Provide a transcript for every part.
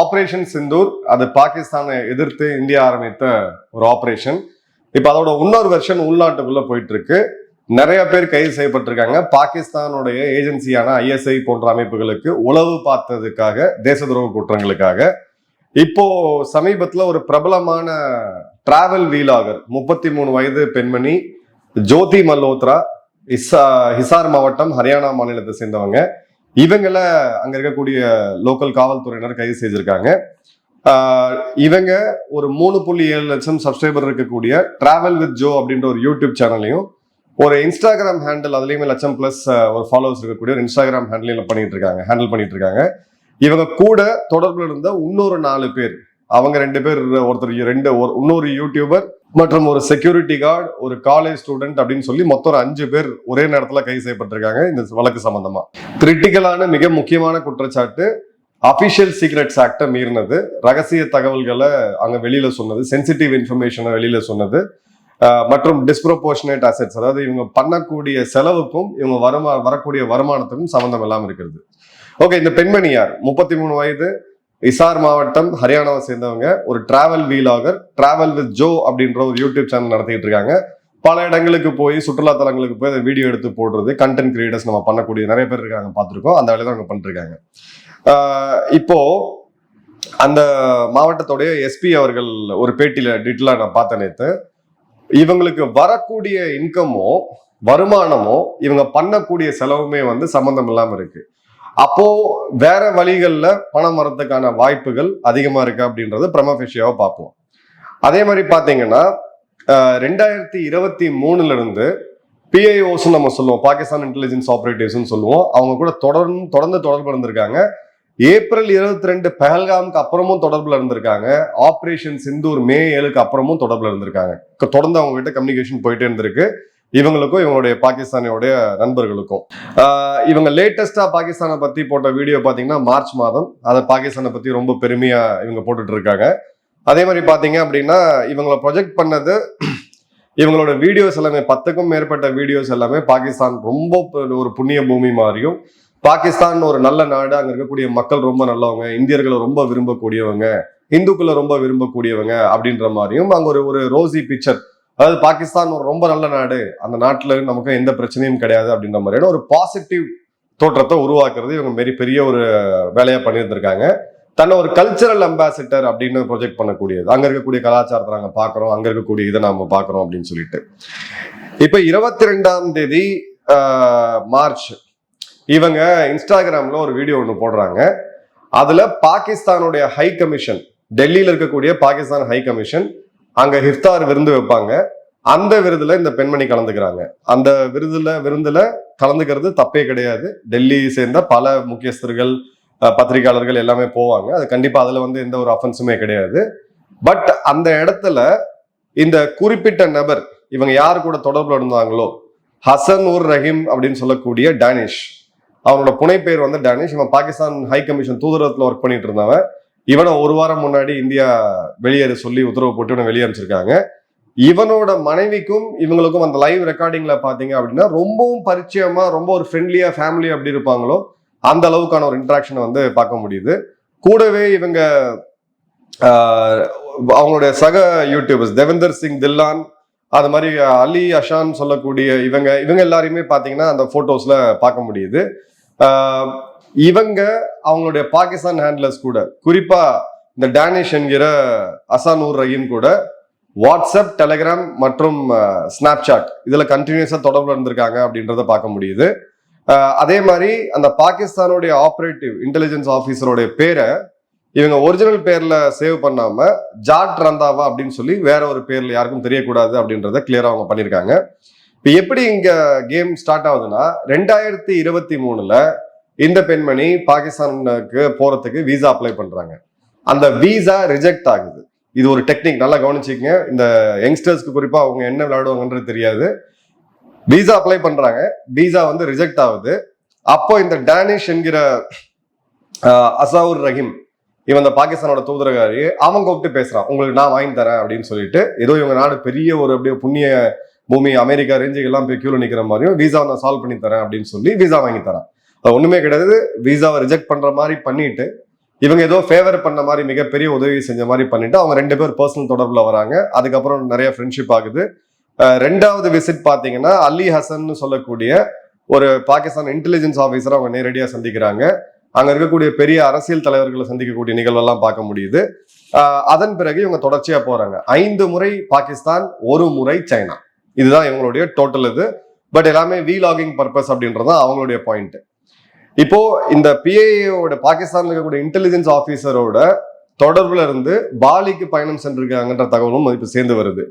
Operation Sindoor அது பாகிஸ்தானை எதிர்த்து இந்தியா ஆரம்பித்த ஒரு ஆப்ரேஷன் இப்போ அதோட இன்னொரு வெர்ஷன் உள்நாட்டுக்குள்ள போயிட்டு இருக்கு நிறைய பேர் கைது செய்யப்பட்டிருக்காங்க. பாகிஸ்தானுடைய ஏஜென்சியான ஐஎஸ்ஐ போன்ற அமைப்புகளுக்கு உளவு பார்த்ததுக்காக தேச துரோக குற்றங்களுக்காக. இப்போ சமீபத்தில் ஒரு பிரபலமான டிராவல் வீலாகர் முப்பத்தி மூணு வயது பெண்மணி ஜோதி மல்ஹோத்ரா இசா ஹிசார் மாவட்டம் ஹரியானா மாநிலத்தை சேர்ந்தவங்க. இவங்கள அங்க இருக்கக்கூடிய லோக்கல் காவல்துறையினர் கைது செய்திருக்காங்க. இவங்க ஒரு மூணு புள்ளி ஏழு லட்சம் சப்ஸ்கிரைபர் இருக்கக்கூடிய டிராவல் வித் ஜோ அப்படின்ற ஒரு யூடியூப் சேனலையும் ஒரு இன்ஸ்டாகிராம் ஹேண்டில் அதுலேயுமே லட்சம் பிளஸ் ஒரு ஃபாலோவர்ஸ் இருக்கக்கூடிய ஒரு இன்ஸ்டாகிராம் ஹேண்டில் பண்ணிட்டு இருக்காங்க ஹேண்டில் பண்ணிட்டு இருக்காங்க. இவங்க கூட தொடர்பில் இருந்த இன்னொரு நாலு பேர் அவங்க ரெண்டு பேர் ஒருத்தர் ரெண்டு ஒரு- இன்னொரு யூடியூபர் மற்றும் ஒரு செக்யூரிட்டி கார்டு ஒரு காலேஜ் ஸ்டூடெண்ட் அப்படின்னு சொல்லி மொத்தம் ஒரு அஞ்சு பேர் ஒரே நேரத்தில் கைது செய்யப்பட்டிருக்காங்க இந்த வழக்கு சம்பந்தமா. கிரிட்டிக்கலான மிக முக்கியமான குற்றச்சாட்டு அபிஷியல் சீக்ரெட்ஸ் ஆக்டை மீறினது. ரகசிய தகவல்களை அங்கே வெளியில சொன்னது சென்சிட்டிவ் இன்ஃபர்மேஷனை வெளியில சொன்னது. மற்றும் டிஸ்ப்ரொபோர்ஷனேட் அசெட்ஸ் அதாவது இவங்க பண்ணக்கூடிய செலவுக்கும் இவங்க வருமா வரக்கூடிய வருமானத்துக்கும் சம்மந்தம் இல்லாமல் இருக்கிறது. ஓகே இந்த பெண்மணி யார்? முப்பத்தி மூணு வயது இசார் மாவட்டம் ஹரியானாவை சேர்ந்தவங்க ஒரு travel vlogger travel with Jo அப்படின்ற ஒரு யூடியூப் சேனல் நடத்திட்டு இருக்காங்க. பல இடங்களுக்கு போய் சுற்றுலா தலங்களுக்கு போய் அதை வீடியோ எடுத்து போடுறது கண்டென்ட் கிரியேட்டர்ஸ் நம்ம பண்ணக்கூடிய நிறைய பேர் இருக்காங்க பார்த்துருக்கோம். அந்த வேலையை தான் அவங்க பண்ணிருக்காங்க. இப்போ அந்த மாவட்டத்துடைய எஸ்பி அவர்கள் ஒரு பேட்டியில டீட்டெயிலாக நான் பார்த்தேன் நேற்று இவங்களுக்கு வரக்கூடிய இன்கமோ வருமானமோ இவங்க பண்ணக்கூடிய செலவுமே வந்து சம்மந்தம் இல்லாமல் இருக்கு. அப்போ வேற வழிகளில் பணம் வரத்துக்கான வாய்ப்புகள் அதிகமா இருக்கு அப்படின்றது பிரமஃபிஷியாவை பார்ப்போம். அதே மாதிரி பார்த்தீங்கன்னா ரெண்டாயிரத்தி இருபத்தி மூணுல இருந்து பிஐஓஸ் நம்ம சொல்லுவோம். பாகிஸ்தான் இன்டெலிஜென்ஸ் ஆப்ரேட்டிவ்ஸ்னு சொல்லுவோம். அவங்க கூட தொடர்ந்து தொடர்ந்து தொடர்பு இருந்திருக்காங்க. ஏப்ரல் இருபத்தி ரெண்டு பஹல்காமுக்கு அப்புறமும் தொடர்பில் இருந்திருக்காங்க. ஆப்ரேஷன் சிந்தூர் மே ஏழுக்கு அப்புறமும் தொடர்பில் இருந்திருக்காங்க. தொடர்ந்து அவங்க கிட்ட கம்யூனிகேஷன் போயிட்டே இருந்திருக்கு. இவங்களுக்கும் இவங்களுடைய பாகிஸ்தானியோடைய நண்பர்களுக்கும். இவங்க லேட்டஸ்டா பாகிஸ்தானை பத்தி போட்ட வீடியோ பாத்தீங்கன்னா மார்ச் மாதம். அதை பாகிஸ்தானை பத்தி ரொம்ப பெருமையா இவங்க போட்டுட்டு இருக்காங்க. அதே மாதிரி பாத்தீங்க அப்படின்னா இவங்களை ப்ரொஜெக்ட் பண்ணது இவங்களோட வீடியோஸ் எல்லாமே பத்துக்கும் மேற்பட்ட வீடியோஸ் எல்லாமே பாகிஸ்தான் ரொம்ப ஒரு புண்ணிய பூமி மாதிரியும் பாகிஸ்தான் ஒரு நல்ல நாடு அங்க இருக்கக்கூடிய மக்கள் ரொம்ப நல்லவங்க இந்தியர்களை ரொம்ப விரும்பக்கூடியவங்க இந்துக்களை ரொம்ப விரும்பக்கூடியவங்க அப்படின்ற மாதிரியும் அங்க ஒரு ஒரு ரோசி பிக்சர் அதாவது பாகிஸ்தான் ஒரு ரொம்ப நல்ல நாடு. அந்த நாட்டில் நமக்கு எந்த பிரச்சனையும் கிடையாது அப்படின்ற மாதிரியான ஒரு பாசிட்டிவ் தோற்றத்தை உருவாக்குறது இவங்க மாரி பெரிய ஒரு வேலையாக பண்ணியிருந்திருக்காங்க. தன்னை ஒரு கல்ச்சரல் அம்பாசிடர் அப்படின்னு ப்ரொஜெக்ட் பண்ணக்கூடியது. அங்கே இருக்கக்கூடிய கலாச்சாரத்தை நாங்கள் பார்க்குறோம். அங்கே இருக்கக்கூடிய இதை நாம் பார்க்குறோம் அப்படின்னு சொல்லிட்டு. இப்போ இருபத்தி ரெண்டாம் தேதி மார்ச் இவங்க இன்ஸ்டாகிராமில் ஒரு வீடியோ ஒன்று போடுறாங்க. அதில் பாகிஸ்தானுடைய ஹை கமிஷன் டெல்லியில் இருக்கக்கூடிய பாகிஸ்தான் ஹை கமிஷன் அங்க ஹிஃப்தார் விருந்து வைப்பாங்க. அந்த விருதுல இந்த பெண்மணி கலந்துக்கிறாங்க. அந்த விருதுல விருந்துல கலந்துக்கிறது தப்பே கிடையாது. டெல்லி சேர்ந்த பல முக்கியஸ்தர்கள் பத்திரிகையாளர்கள் எல்லாமே போவாங்க. அது கண்டிப்பா அதுல வந்து எந்த ஒரு அஃபென்ஸுமே கிடையாது. பட் அந்த இடத்துல இந்த குறிப்பிட்ட நபர் இவங்க யார் கூட தொடர்புல இருந்தாங்களோ ஹசன் உர் ரஹீம் அப்படின்னு சொல்லக்கூடிய டேனிஷ். அவனோட புனைப்பெயர் வந்து டேனிஷ். இவன் பாகிஸ்தான் ஹை கமிஷன் தூதரகத்துல ஒர்க் பண்ணிட்டு இருந்தவன். இவனை ஒரு வாரம் முன்னாடி இந்தியா வெளியேற சொல்லி உத்தரவு போட்டு இவனை வெளியே அனுப்பிச்சிருக்காங்க. இவனோட மனைவிக்கும் இவங்களுக்கும் அந்த லைவ் ரெக்கார்டிங்ல பாத்தீங்க அப்படின்னா ரொம்பவும் பரிச்சயமா ரொம்ப ஒரு ஃப்ரெண்ட்லியா ஃபேமிலி அப்படி இருப்பாங்களோ அந்த அளவுக்கான ஒரு இன்ட்ராக்ஷனை வந்து பார்க்க முடியுது. கூடவே இவங்க அவங்களுடைய சக யூடியூபர்ஸ் தேவேந்தர் சிங் தில்லான் அது மாதிரி அலி அஷான் சொல்லக்கூடிய இவங்க இவங்க எல்லாரையுமே பார்த்தீங்கன்னா அந்த போட்டோஸ்ல பார்க்க முடியுது. இவங்க அவங்களுடைய பாகிஸ்தான் ஹேண்ட்லர்ஸ் கூட குறிப்பா இந்த டேனிஷ் என்கிற அசானூர் ரஹீம் கூட வாட்ஸ்அப் டெலிகிராம் மற்றும் ஸ்னாப்சாட் இதுல கண்டினியூஸா தொடர்பு இருந்திருக்காங்க அப்படின்றத பார்க்க முடியுது. அதே மாதிரி அந்த பாகிஸ்தானுடைய ஆப்ரேட்டிவ் இன்டெலிஜென்ஸ் ஆஃபீஸருடைய பேரை இவங்க ஒரிஜினல் பேர்ல சேவ் பண்ணாம ஜாட் ரந்தாவா அப்படின்னு சொல்லி வேற ஒரு பேர்ல யாருக்கும் தெரியக்கூடாது அப்படின்றத கிளியரா அவங்க பண்ணியிருக்காங்க இப்போ எப்படி இங்க கேம் ஸ்டார்ட் ஆகுதுன்னா ரெண்டாயிரத்தி இருபத்தி மூணுல இந்த பெண்மணி பாகிஸ்தானுக்கு போறதுக்கு விசா அப்ளை பண்றாங்க. அந்த விசா ரிஜெக்ட் ஆகுது. இது ஒரு டெக்னிக் நல்லா கவனிச்சிக்கங்க. இந்த யங்ஸ்டர்ஸ்க்கு குறிப்பா அவங்க என்ன விளையாடுவாங்கன்றது தெரியாது. விசா அப்ளை பண்றாங்க. விசா வந்து ரிஜெக்ட் ஆகுது. அப்போ இந்த டேனிஷ் என்கிற அசாவுர் ரஹீம் இவன் இந்த பாகிஸ்தானோட தூதரகாரி அவன் கூப்பிட்டு பேசுறான். உங்களுக்கு நான் வாங்கி தரேன் அப்படின்னு சொல்லிட்டு ஏதோ இவங்க நாடு பெரிய ஒரு அப்படியே புண்ணிய பூமி அமெரிக்கா ரேஞ்சுக்கு எல்லாம் போய் கியூல நிக்கிற மாதிரியும் விசா நான் சால்வ் பண்ணி தரேன் அப்படின்னு சொல்லி விசா வாங்கி தரேன். அது கிடையாது. விசாவை ரிஜெக்ட் பண்ணுற மாதிரி பண்ணிட்டு இவங்க ஏதோ ஃபேவர் பண்ண மாதிரி மிகப்பெரிய உதவி செஞ்ச மாதிரி பண்ணிட்டு அவங்க ரெண்டு பேர் பர்சனல் தொடர்பில் வராங்க. அதுக்கப்புறம் நிறைய ஃப்ரெண்ட்ஷிப் ஆகுது. ரெண்டாவது விசிட் பார்த்தீங்கன்னா அலி ஹசன் சொல்லக்கூடிய ஒரு பாகிஸ்தான் இன்டெலிஜென்ஸ் ஆஃபீஸரை அவங்க நேரடியாக சந்திக்கிறாங்க. அங்கே இருக்கக்கூடிய பெரிய அரசியல் தலைவர்களை சந்திக்கக்கூடிய நிகழ்வெல்லாம் பார்க்க முடியுது. அதன் பிறகு இவங்க தொடர்ச்சியாக போகிறாங்க ஐந்து முறை பாகிஸ்தான் ஒரு முறை சைனா. இதுதான் இவங்களுடைய டோட்டல் இது. பட் எல்லாமே வீலாகிங் பர்பஸ் அப்படின்றது தான் அவங்களுடைய பாயிண்ட் இப்போ இந்த பிஏஓட பாகிஸ்தான்ல இருக்கக்கூடிய இன்டெலிஜென்ஸ் ஆபீசரோட தொடர்புல இருந்து பாலிக்கு பயணம் சென்றிருக்காங்கன்ற தகவலும் இப்போ சேர்ந்து வருது.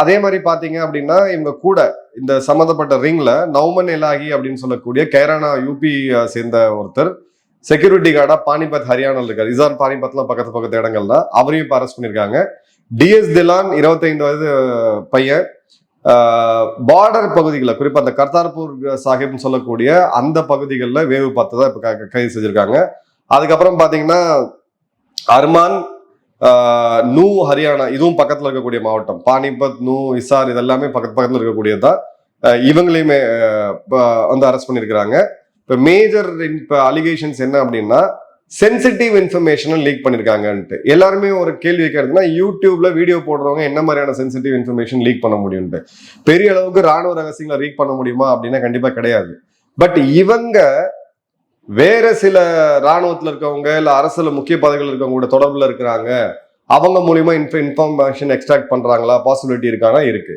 அதே மாதிரி பாத்தீங்க அப்படின்னா இவங்க கூட இந்த சம்மந்தப்பட்ட ரிங்ல நௌமன் எலாகி அப்படின்னு சொல்லக்கூடிய கேரானா யூபி சேர்ந்த ஒருத்தர் செக்யூரிட்டி கார்டா பானிபத் ஹரியானால இருக்காரு. இசான் பானிபத்லாம் பக்கத்து பக்கத்து இடங்கள்ல அவரையும் இப்ப அரெஸ்ட் பண்ணிருக்காங்க. டிஎஸ் திலான் இருபத்தைந்து வயது பையன் பார்டர் பகுதிகளில் குறிப்பாக அந்த கர்தார்பூர் சாஹிப்னு சொல்லக்கூடிய அந்த பகுதிகளில் வேவு பார்த்ததா இப்போ கைது செஞ்சுருக்காங்க. அதுக்கப்புறம் பார்த்தீங்கன்னா அர்மான் நூ ஹரியானா இதுவும் பக்கத்தில் இருக்கக்கூடிய மாவட்டம். பானிபத் நூ இசார் இதெல்லாமே பக்கத்து பக்கத்தில் இருக்கக்கூடியதான் இவங்களையுமே வந்து அரெஸ்ட் பண்ணியிருக்கிறாங்க. இப்போ மேஜர் இப்போ அலிகேஷன்ஸ் என்ன அப்படின்னா சென்சிட்டிவ் இன்ஃபர்மேஷனை லீக் பண்ணியிருக்காங்கன்ட்டு எல்லாருமே ஒரு கேள்வி வைக்கிறதுனா யூடியூப்ல வீடியோ போடுறவங்க என்ன மாதிரியான சென்சிட்டிவ் இன்ஃபர்மேஷன் லீக் பண்ண முடியும்ட்டு பெரிய அளவுக்கு ராணுவ ரகசியங்களை லீக் பண்ண முடியுமா அப்படின்னா கண்டிப்பா கிடையாது. பட் இவங்க வேற சில ராணுவத்தில் இருக்கவங்க இல்ல அரசுல முக்கிய பதவிகள் இருக்கவங்க கூட தொடர்புல இருக்கிறாங்க. அவங்க மூலியமா இன்ஃபர்மேஷன் எக்ஸ்ட்ராக்ட் பண்றாங்களா? பாசிபிலிட்டி இருக்கானா? இருக்கு.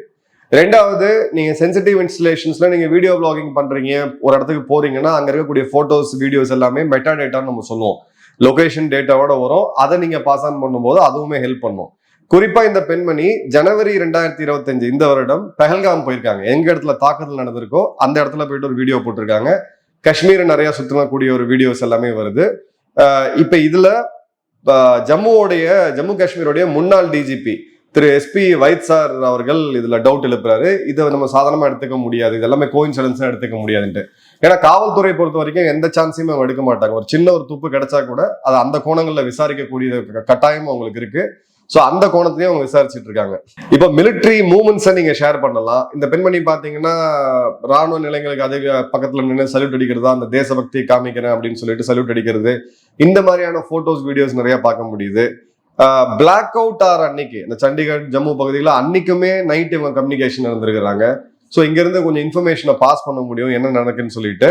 ரெண்டாவது நீங்க சென்சிட்டிவ் இன்ஸ்டலேஷன்ஸ்ல நீங்க வீடியோ பிளாகிங் பண்றீங்க ஒரு இடத்துக்கு போறீங்கன்னா அங்க இருக்கக்கூடிய போட்டோஸ் வீடியோஸ் எல்லாமே மெட்டா டேட்டான்னு நம்ம சொல்லுவோம். லொகேஷன் டேட்டாவோட வரும். அதை நீங்க பாஸ் ஆன் பண்ணும்போது அதுவுமே ஹெல்ப் பண்ணும். குறிப்பா இந்த பெண்மணி ஜனவரி ரெண்டாயிரத்தி இருபத்தஞ்சு இந்த வருடம் பெஹல்காம் போயிருக்காங்க. எங்க இடத்துல தாக்குதல் நடந்திருக்கோ அந்த இடத்துல போயிட்டு ஒரு வீடியோ போட்டிருக்காங்க. காஷ்மீர் நிறைய சுத்தக்கூடிய ஒரு வீடியோஸ் எல்லாமே வருது. இப்ப இதுல ஜம்முவோடைய ஜம்மு காஷ்மீருடைய முன்னாள் டிஜிபி திரு எஸ்பி வைத் சார் அவர்கள் இதுல டவுட் எழுப்புறாரு. இதை நம்ம சாதாரணமாக எடுத்துக்க முடியாது. இது எல்லாமே கோயின்சிடன்ஸ் எடுத்துக்க முடியாதுன்ட்டு. ஏன்னா காவல்துறை பொறுத்த வரைக்கும் எந்த சான்ஸையும் அவங்க எடுக்க மாட்டாங்க. ஒரு சின்ன ஒரு துப்பு கிடைச்சா கூட அதை அந்த கோணங்கள்ல விசாரிக்கக்கூடிய கட்டாயம் அவங்களுக்கு இருக்கு. ஸோ அந்த கோணத்திலையும் அவங்க விசாரிச்சுட்டு இருக்காங்க. இப்போ மிலிட்ரி மூமெண்ட்ஸை நீங்க ஷேர் பண்ணலாம். இந்த பெண்மணி பார்த்தீங்கன்னா ராணுவ நிலையங்களுக்கு அதிக பக்கத்தில் நின்று சல்யூட் அடிக்கிறதா அந்த தேசபக்தியை காமிக்கிறேன் அப்படின்னு சொல்லிட்டு சல்யூட் அடிக்கிறது இந்த மாதிரியான போட்டோஸ் வீடியோஸ் நிறைய பார்க்க முடியுது. பிளாக் அவுட் ஆர் அன்னைக்கு இந்த சண்டிகர் ஜம்மு பகுதியில் அன்னைக்குமே நைட் இவங்க கம்யூனிகேஷன் இருந்திருக்கிறாங்க ஸோ இங்கிருந்து கொஞ்சம் இன்ஃபர்மேஷனை பாஸ் பண்ண முடியும் என்ன நடக்குன்னு சொல்லிட்டு.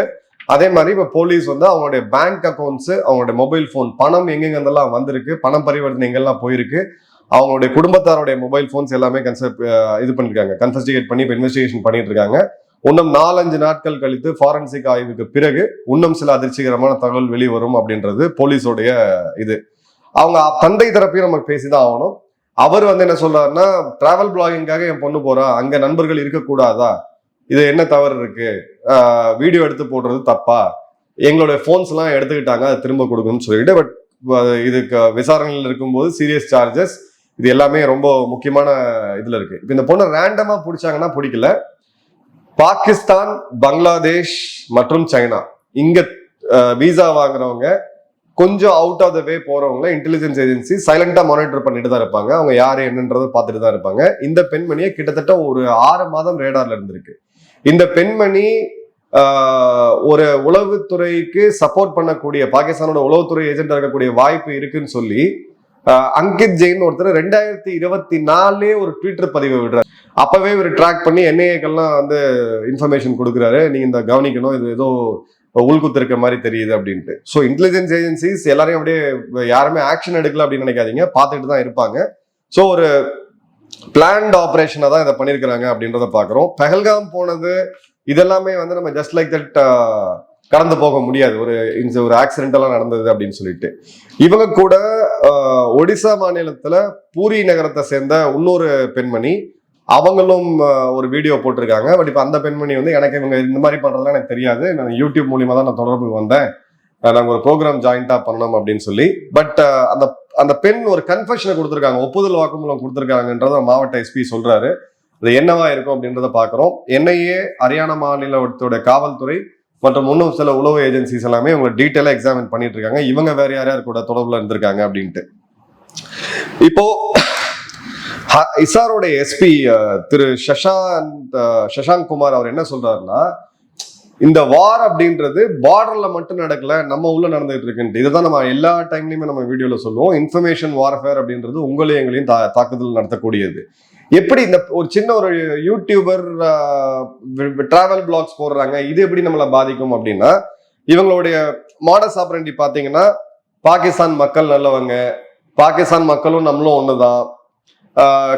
அதே மாதிரி இப்போ போலீஸ் வந்து அவங்களுடைய பேங்க் அக்கௌண்ட்ஸு அவங்களுடைய மொபைல் ஃபோன் பணம் எங்கெங்கெல்லாம் வந்திருக்கு பணம் பரிவர்த்தனை எங்கெல்லாம் போயிருக்கு அவங்களுடைய குடும்பத்தாருடைய மொபைல் ஃபோன்ஸ் எல்லாமே கன்செப்ட் இது பண்ணிருக்காங்க. கன்வெஸ்டிகேட் பண்ணி இப்போ இன்வெஸ்டிகேஷன் பண்ணிட்டு இருக்காங்க. இன்னும் நாலஞ்சு நாட்கள் கழித்து ஃபாரன்சிக் ஆய்வுக்கு பிறகு இன்னும் சில அதிர்ச்சிகரமான தகவல் வெளிவரும் அப்படின்றது போலீஸோடைய இது. அவங்க தந்தை தரப்பையும் நமக்கு பேசிதான் ஆகணும். அவர் வந்து என்ன சொல்றாருன்னா டிராவல் பிளாகிங்காக என் பொண்ணு போறா அங்க நண்பர்கள் இருக்கக்கூடாதா? இது என்ன தவறு இருக்கு? வீடியோ எடுத்து போடுறது தப்பா? எங்களுடைய ஃபோன்ஸ் எல்லாம் எடுத்துக்கிட்டாங்க அதை திரும்ப கொடுக்கணும்னு சொல்லிட்டு பட் இதுக்கு விசாரணையில் இருக்கும்போது சீரியஸ் சார்ஜஸ் இது எல்லாமே ரொம்ப முக்கியமான இதுல இருக்கு. இப்போ இந்த பொண்ணை ரேண்டமா பிடிச்சாங்கன்னா பிடிக்கல. பாகிஸ்தான் பங்களாதேஷ் மற்றும் சைனா. இங்க விசா வாங்குறவங்க கொஞ்சம் அவுட் ஆஃப் த வே போறவங்க இன்டெலிஜென்ஸ் ஏஜென்சி சைலண்டா மானிட்டர் பண்ணிட்டு தான் இருப்பாங்க. அவங்க யாரு என்னன்றதை பார்த்துட்டு தான் இருப்பாங்க. இந்த பெண்மணியை கிட்டத்தட்ட ஒரு ஆறு மாதம் ரேடார்ல இருந்திருக்கு. இந்த பெண்மணி ஒரு உளவுத்துறைக்கு சப்போர்ட் பண்ணக்கூடிய பாகிஸ்தானோட உளவுத்துறை ஏஜென்ட் இருக்கக்கூடிய வாய்ப்பு இருக்குன்னு சொல்லி அங்கித் ஜெயின் ஒருத்தர் ரெண்டாயிரத்தி இருபத்தி நாலே ஒரு ட்விட்டர் பதிவு விடுறாரு. அப்பவே இவர் ட்ராக் பண்ணி என்ஐஏக்கெல்லாம் வந்து இன்ஃபர்மேஷன் கொடுக்குறாரு. நீங்க இந்த கவனிக்கணும். இது ஏதோ உள்குத்து இருக்க மாதிரி தெரியுது அப்படின்ட்டு. ஸோ இன்டெலிஜென்ஸ் ஏஜென்சிஸ் எல்லாரையும் அப்படியே யாருமே ஆக்ஷன் எடுக்கல அப்படின்னு நினைக்காதீங்க. பார்த்துட்டு தான் இருப்பாங்க. ஸோ ஒரு பிளான்ட் ஆப்ரேஷனை தான் இதை பண்ணியிருக்கிறாங்க அப்படின்றத பார்க்குறோம். பெஹல்காம் போனது இதெல்லாமே வந்து நம்ம ஜஸ்ட் லைக் தட் கடந்து போக முடியாது. ஒரு இந்த ஒரு ஆக்சிடென்டெல்லாம் நடந்தது அப்படின்னு சொல்லிட்டு. இவங்க கூட ஒடிசா மாநிலத்தில் பூரி நகரத்தை சேர்ந்த இன்னொரு பெண்மணி அவங்களும் ஒரு வீடியோ போட்டிருக்காங்க. பட் இப்போ அந்த பெண்மணி வந்து எனக்கு இவங்க இந்த மாதிரி பண்ணுறதுலாம் எனக்கு தெரியாது. நான் யூடியூப் மூலியமாக தான் நான் தொடர்பு வந்தேன். நாங்கள் ஒரு ப்ரோக்ராம் ஜாயிண்டாக பண்ணோம் அப்படின்னு சொல்லி. பட் அந்த அந்த பெண் ஒரு கன்ஃபெஷனை கொடுத்துருக்காங்க. ஒப்புதல் வாக்குமூலம் கொடுத்துருக்காங்கன்றத மாவட்ட எஸ்பி சொல்கிறாரு அது என்னவா இருக்கும் அப்படின்றத பார்க்குறோம். என்ஐஏ ஹரியானா மாநிலத்தோட காவல்துறை மற்றும் இன்னும் சில உளவு ஏஜென்சிஸ் எல்லாமே இவங்க டீட்டெயிலாக எக்ஸாமின் பண்ணிட்டு இருக்காங்க. இவங்க வேற யார் யார் கூட தொடர்பில் இருந்திருக்காங்க அப்படின்ட்டு. இப்போ இசாரோட எஸ்பி திரு சஷாந்த் அஹ், சஷாங்க் குமார் அவர் என்ன சொல்றாருன்னா இந்த வார் அப்படின்றது பார்டர்ல மட்டும் நடக்கல நம்ம உள்ள நடந்துட்டு இருக்குன்ட்டு. இதுதான் நம்ம எல்லா டைம்லயுமே நம்ம வீடியோல சொல்லுவோம். இன்ஃபர்மேஷன் வார்ஃபேர் அப்படின்றது உங்களையும் எங்களையும் தா- தாக்குதல் நடத்தக்கூடியது. எப்படி இந்த ஒரு சின்ன ஒரு யூடியூபர் டிராவல் பிளாக்ஸ் போடுறாங்க இது எப்படி நம்மளை பாதிக்கும் அப்படின்னா இவங்களுடைய மாடஸ் ஆப்பரண்டி பாத்தீங்கன்னா பாகிஸ்தான் மக்கள் நல்லவங்க பாகிஸ்தான் மக்களும் நம்மளும் ஒண்ணுதான். தான்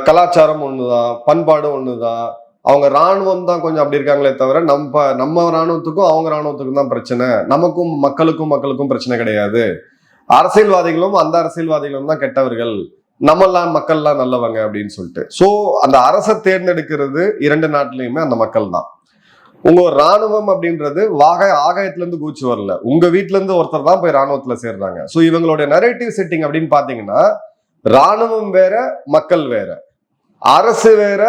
கலாச்சாரம் ஒண்ணுதான் பண்பாடு தான் அவங்க ராணுவம் தான் கொஞ்சம் அப்படி இருக்காங்களே தவிர நம்ம நம்ம ராணுவத்துக்கும் அவங்க ராணுவத்துக்கும் தான் பிரச்சனை. நமக்கும் மக்களுக்கும் மக்களுக்கும் பிரச்சனை கிடையாது. அரசியல்வாதிகளும் அந்த அரசியல்வாதிகளும் தான் கெட்டவர்கள். நம்மெல்லாம் மக்கள்லாம் நல்லவங்க அப்படின்னு சொல்லிட்டு. ஸோ அந்த அரசை தேர்ந்தெடுக்கிறது இரண்டு நாட்டிலையுமே அந்த மக்கள் தான். உங்க ராணுவம் அப்படின்றது வாக ஆகாயத்துல இருந்து வரல. உங்க வீட்ல இருந்து ஒருத்தர் தான் போய் ராணுவத்துல சேர்றாங்க. ஸோ இவங்களுடைய நரேட்டிவ் செட்டிங் அப்படின்னு பாத்தீங்கன்னா ராணுவம் வேற மக்கள் வேற. அரசு வேற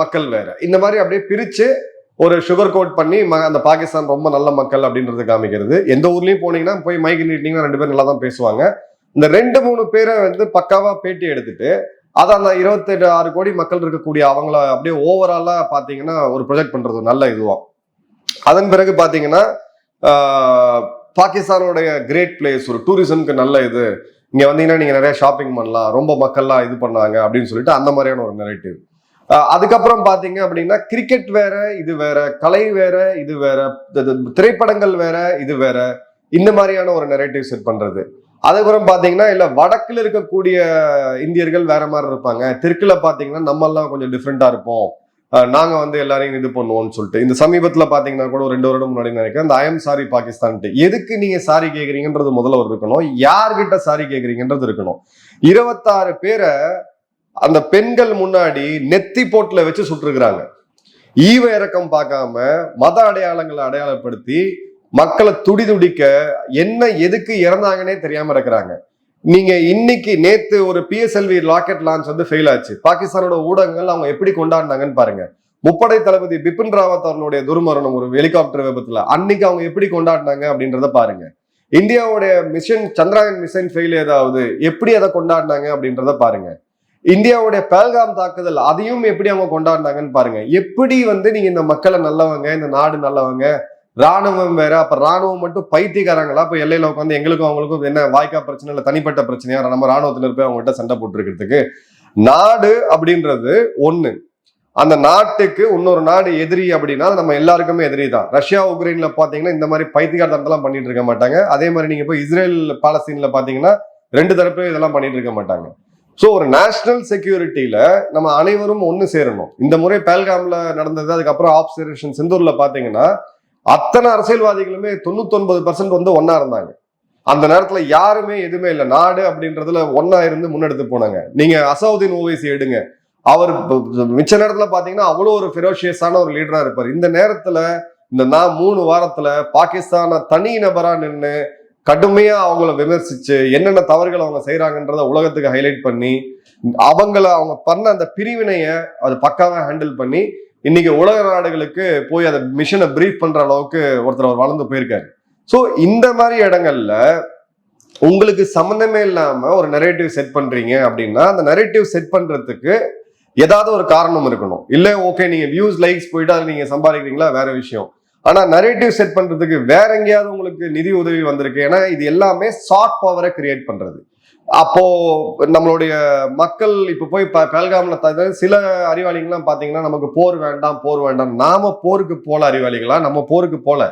மக்கள் வேற. இந்த மாதிரி அப்படியே பிரிச்சு ஒரு சுகர் கோட் பண்ணி ம- அந்த பாகிஸ்தான் ரொம்ப நல்ல மக்கள் அப்படின்றது காமிக்கிறது. எந்த ஊர்லயும் போனீங்கன்னா போய் மைக் நீட்டிங்கன்னா ரெண்டு பேரும் நல்லா தான் பேசுவாங்க. இந்த ரெண்டு மூணு பேரை வந்து பக்காவா பேட்டி எடுத்துட்டு அதை அந்த இருபத்தெட்டு ஆறு கோடி மக்கள் இருக்கக்கூடிய அவங்கள அப்படியே ஓவராலா பாத்தீங்கன்னா ஒரு ப்ரொஜெக்ட் பண்றது நல்ல இதுவாக அதன் பிறகு பாத்தீங்கன்னா பாகிஸ்தானோடைய கிரேட் பிளேஸ் ஒரு டூரிசம்க்கு நல்ல இது இங்கே வந்தீங்கன்னா நீங்கள் நிறைய ஷாப்பிங் பண்ணலாம். ரொம்ப மக்கள்லாம் இது பண்ணாங்க அப்படின்னு சொல்லிட்டு அந்த மாதிரியான ஒரு நெரேட்டிவ் அதுக்கப்புறம் பார்த்தீங்க அப்படின்னா கிரிக்கெட் வேற இது வேற கலை வேற இது வேற திரைப்படங்கள் வேற இது வேற. இந்த மாதிரியான ஒரு நெரேட்டிவ் செட் பண்ணுறது அதுக்கப்புறம் பார்த்தீங்கன்னா இல்லை வடக்கில் இருக்கக்கூடிய இந்தியர்கள் வேற மாதிரி இருப்பாங்க. தெற்குல பார்த்தீங்கன்னா நம்மெல்லாம் கொஞ்சம் டிஃப்ரெண்டாக இருப்போம். நாங்கள் வந்து எல்லாரையும் இது பண்ணுவோம்னு சொல்லிட்டு. இந்த சமீபத்தில் பார்த்தீங்கன்னா கூட ஒரு ரெண்டு வருடம் முன்னாடி நினைக்கிறேன் இந்த ஐஎம் சாரி பாகிஸ்தான்ட்டு எதுக்கு நீங்கள் சாரி கேட்குறீங்கன்றது முதல்ல ஒரு இருக்கணும். யார்கிட்ட சாரி கேட்குறீங்கன்றது இருக்கணும். இருபத்தாறு பேரை அந்த பெண்கள் முன்னாடி நெத்தி போட்டில் வச்சு சுட்டுருக்குறாங்க. ஈவ இறக்கம் பார்க்காம மத அடையாளங்களை அடையாளப்படுத்தி மக்களை துடி துடிக்க என்ன எதுக்கு இறந்தாங்கன்னே தெரியாம இருக்கிறாங்க. நீங்க இன்னைக்கு நேத்து ஒரு பிஎஸ்எல்வி ராக்கெட் லான்ச் வந்து ஃபெயில் ஆச்சு. பாகிஸ்தானோட ஊடகங்கள் அவங்க எப்படி கொண்டாடினாங்கன்னு பாருங்க. முப்படை தளபதி பிபின் ராவத் அவர்களுடைய துர்மரணம் ஒரு ஹெலிகாப்டர் விபத்துல. அன்னைக்கு அவங்க எப்படி கொண்டாடினாங்க அப்படின்றத பாருங்க. இந்தியாவுடைய மிஷன் சந்திராயன் மிஷன் ஃபெயில் ஏதாவது எப்படி அதை கொண்டாடினாங்க அப்படின்றத பாருங்க. இந்தியாவுடைய பேல்காம் தாக்குதல் அதையும் எப்படி அவங்க கொண்டாடினாங்கன்னு பாருங்க. எப்படி வந்து நீங்க இந்த மக்களை நல்லவங்க இந்த நாடு நல்லவங்க ராணுவம் வேற அப்ப ராணுவம் மட்டும் பைத்தியக்காரங்களா? இப்ப எல்லையில உட்காந்து எங்களுக்கும் அவங்களுக்கும் என்ன வாய்க்கா பிரச்சனை இல்ல தனிப்பட்ட பிரச்சனையா? நம்ம ராணுவத்துல போய் அவங்ககிட்ட சண்டை போட்டுருக்கிறதுக்கு. நாடு அப்படின்றது ஒண்ணு. அந்த நாட்டுக்கு இன்னொரு நாடு எதிரி அப்படின்னா நம்ம எல்லாருக்குமே எதிரி தான். ரஷ்யா உக்ரைன்ல பாத்தீங்கன்னா இந்த மாதிரி பைத்தியக்காரத்தனத்தெல்லாம் பண்ணிட்டு இருக்க மாட்டாங்க. அதே மாதிரி நீங்க போய் இஸ்ரேல் பாலஸ்தீன்ல பாத்தீங்கன்னா ரெண்டு தரப்புலையும் இதெல்லாம் பண்ணிட்டு இருக்க மாட்டாங்க. ஸோ ஒரு நேஷனல் செக்யூரிட்டியில நம்ம அனைவரும் ஒன்று சேரணும். இந்த முறை பேல்காம்ல நடந்தது அதுக்கப்புறம் ஆப்சர்வேஷன் செந்தூர்ல பாத்தீங்கன்னா அத்தனை அரசியல்வாதிகளுமே தொண்ணூத்தொன்பது பர்சன்ட் வந்து ஒன்னா இருந்தாங்க. அந்த நேரத்துல யாருமே எதுவுமே இல்லை. நாடு அப்படின்றதுல ஒன்னா இருந்து முன்னெடுத்து போனாங்க. நீங்க அசவுதீன் ஓவைசி எடுங்க. அவர் மிச்ச நேரத்துல பாத்தீங்கன்னா அவ்வளோ ஒரு ஃபெரோஷியஸான ஒரு லீடரா இருப்பார். இந்த நேரத்துல இந்த நான் மூணு வாரத்துல பாகிஸ்தான தனி நபரா நின்று கடுமையா அவங்கள விமர்சிச்சு என்னென்ன தவறுகள் அவங்க செய்யறாங்கன்றத உலகத்துக்கு ஹைலைட் பண்ணி அவங்கள அவங்க பண்ண அந்த பிரிவினைய அது பக்காவா ஹேண்டில் பண்ணி இன்னைக்கு உலக நாடுகளுக்கு போய் அதை மிஷனை பிரீஃப் பண்ற அளவுக்கு ஒருத்தர் அவர் வளர்ந்து போயிருக்காரு. ஸோ இந்த மாதிரி இடங்கள்ல உங்களுக்கு சம்மந்தமே இல்லாம ஒரு நெரேட்டிவ் செட் பண்றீங்க அப்படின்னா அந்த நெரேட்டிவ் செட் பண்றதுக்கு ஏதாவது ஒரு காரணம் இருக்கணும். இல்ல ஓகே நீங்க வியூஸ் லைக்ஸ் போயிட்டு அதை நீங்க சம்பாதிக்கிறீங்களா? வேற விஷயம். ஆனா நரேட்டிவ் செட் பண்றதுக்கு வேற எங்கேயாவது உங்களுக்கு நிதி உதவி வந்திருக்கு. ஏன்னா இது எல்லாமே சாஃப்ட் பவரை கிரியேட் பண்றது. அப்போ நம்மளுடைய மக்கள் இப்ப போய் ப- தவிர சில அறிவாளிகள்லாம் பாத்தீங்கன்னா நமக்கு போர் வேண்டாம் போர் வேண்டாம். நாம போருக்கு போல அறிவாளிகளா? நம்ம போருக்கு போல.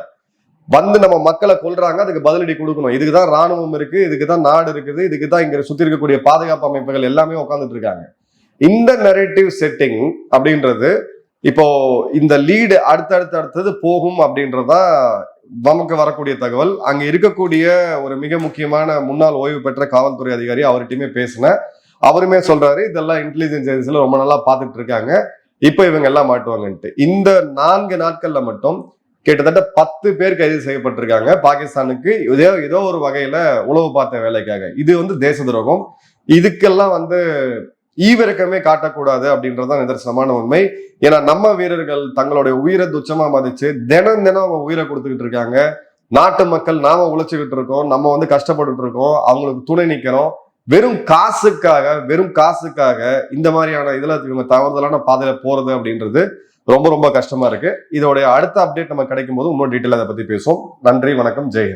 வந்து நம்ம மக்களை கொள்றாங்க அதுக்கு பதிலடி கொடுக்கணும். இதுக்கு தான் ராணுவம் இருக்கு இதுக்கு தான் நாடு இருக்குது இதுக்கு தான் இங்க சுத்தி இருக்கக்கூடிய பாதுகாப்பு அமைப்புகள் எல்லாமே உட்காந்துட்டு இருக்காங்க. இந்த நெரேட்டிவ் செட்டிங் அப்படின்றது இப்போ இந்த லீடு அடுத்தடுத்து அடுத்தது போகும் அப்படின்றதான் நமக்கு வரக்கூடிய தகவல். அங்க இருக்கக்கூடிய ஒரு மிக முக்கியமான முன்னாள் ஓய்வு பெற்ற காவல்துறை அதிகாரி அவர்கிட்டயுமே பேசினேன். அவருமே சொல்றாரு இதெல்லாம் இன்டெலிஜென்ஸ் ஏஜென்சில ரொம்ப நல்லா பார்த்துட்டு இருக்காங்க. இப்போ இவங்க எல்லாம் மாட்டுவாங்கன்ட்டு. இந்த நான்கு நாட்கள்ல மட்டும் கிட்டத்தட்ட பத்து பேர் கைது செய்யப்பட்டிருக்காங்க. பாகிஸ்தானுக்கு ஏதோ ஏதோ ஒரு வகையில உளவு பார்த்த வேலைக்காக. இது வந்து தேச துரோகம். இதுக்கெல்லாம் வந்து ஈவிரக்கமே காட்டக்கூடாது அப்படின்றதான் நிதர்சனமான உண்மை. ஏன்னா நம்ம வீரர்கள் தங்களுடைய உயிரை துச்சமா மதிச்சு தினம் தினம் அவங்க உயிரை கொடுத்துக்கிட்டு இருக்காங்க. நாட்டு மக்கள் நாம உழைச்சுக்கிட்டு இருக்கோம். நம்ம வந்து கஷ்டப்பட்டுட்டு இருக்கோம். அவங்களுக்கு துணை நிக்கிறோம் வெறும் காசுக்காக வெறும் காசுக்காக இந்த மாதிரியான இதுல இவங்க தவறுதலான பாதையில போறது அப்படின்றது ரொம்ப ரொம்ப கஷ்டமா இருக்கு. இதோடைய அடுத்த அப்டேட் நம்ம கிடைக்கும் போது இன்னொரு டீட்டெயில் அதை பத்தி பேசுவோம். நன்றி வணக்கம். ஜெயஹிந்த்